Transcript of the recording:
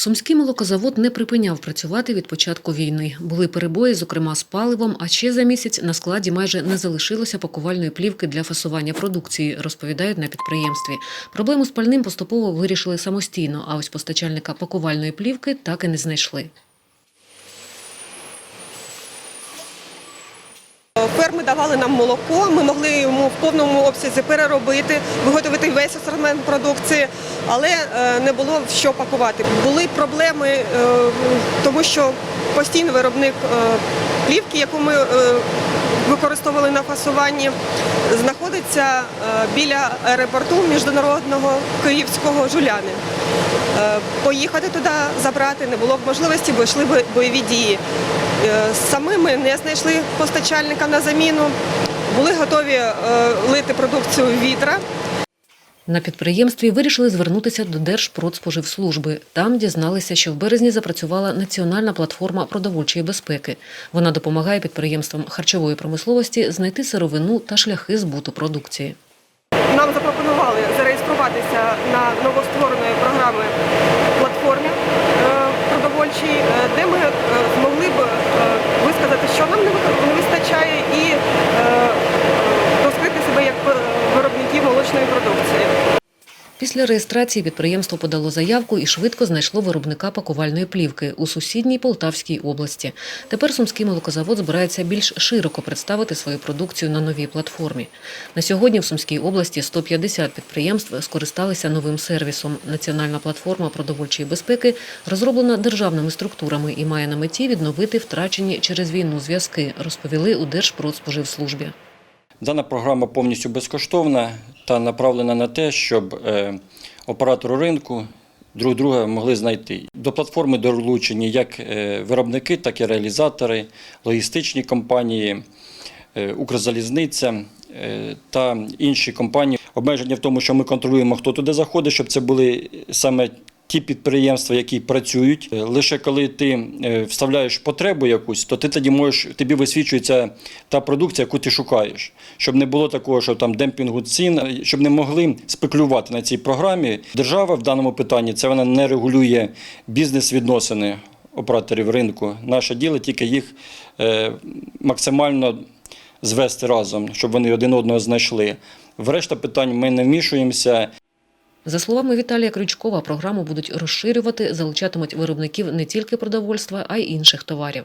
Сумський молокозавод не припиняв працювати від початку війни. Були перебої, зокрема з паливом. А ще за місяць на складі майже не залишилося пакувальної плівки для фасування продукції, розповідають на підприємстві. Проблему з пальним поступово вирішили самостійно. А ось постачальника пакувальної плівки так і не знайшли. Ферми давали нам молоко, ми могли йому в повному обсязі переробити, виготовити весь асортимент продукції, але е, не було що пакувати. Були проблеми, е, тому що постійно виробник е, плівки, яку ми використовували на фасуванні, знаходиться е, біля аеропорту міжнародного київського жуляни. Е, Поїхати туди забрати не було б можливості, бо йшли бо- бойові дії. Е, Самі ми не знайшли постачальника на заміну, були готові лити продукцію в відра. На підприємстві вирішили звернутися до Держпродспоживслужби. Там дізналися, що в березні запрацювала національна платформа продовольчої безпеки. Вона допомагає підприємствам харчової промисловості знайти сировину та шляхи збуту продукції. Нам запропонували зареєструватися на новоствореної програми платформі е, продовольчій, е, де ми е, змогли б е, висказати, що нам не ви- не вистачає, і е, розкрити себе як е, виробників молочної продукції. Після реєстрації підприємство подало заявку і швидко знайшло виробника пакувальної плівки у сусідній Полтавській області. Тепер сумський молокозавод збирається більш широко представити свою продукцію на новій платформі. На сьогодні в Сумській області 150 підприємств скористалися новим сервісом. Національна платформа продовольчої безпеки розроблена державними структурами і має на меті відновити втрачені через війну зв'язки, розповіли у Держпродспоживслужбі. Дана програма повністю безкоштовна та направлена на те, щоб е, оператори ринку друг друга могли знайти. До платформи долучені як е, виробники, так і реалізатори, логістичні компанії, е, Укрзалізниця та інші компанії. Обмеження в тому, що ми контролюємо, хто туди заходить, щоб це були саме ті підприємства, які працюють. Е, Лише коли ти е, вставляєш потребу якусь, то ти тоді можеш, тобі висвічується та продукція, яку ти шукаєш. Щоб не було такого, що там демпінгу цін, е, щоб не могли спекулювати на цій програмі. Держава в даному питанні це вона не регулює бізнес-відносини операторів ринку. Наше діло тільки їх максимально звести разом, щоб вони один одного знайшли. В решта питань ми не вмішуємося. За словами Віталія Крючкова, програму будуть розширювати, залучатимуть виробників не тільки продовольства, а й інших товарів.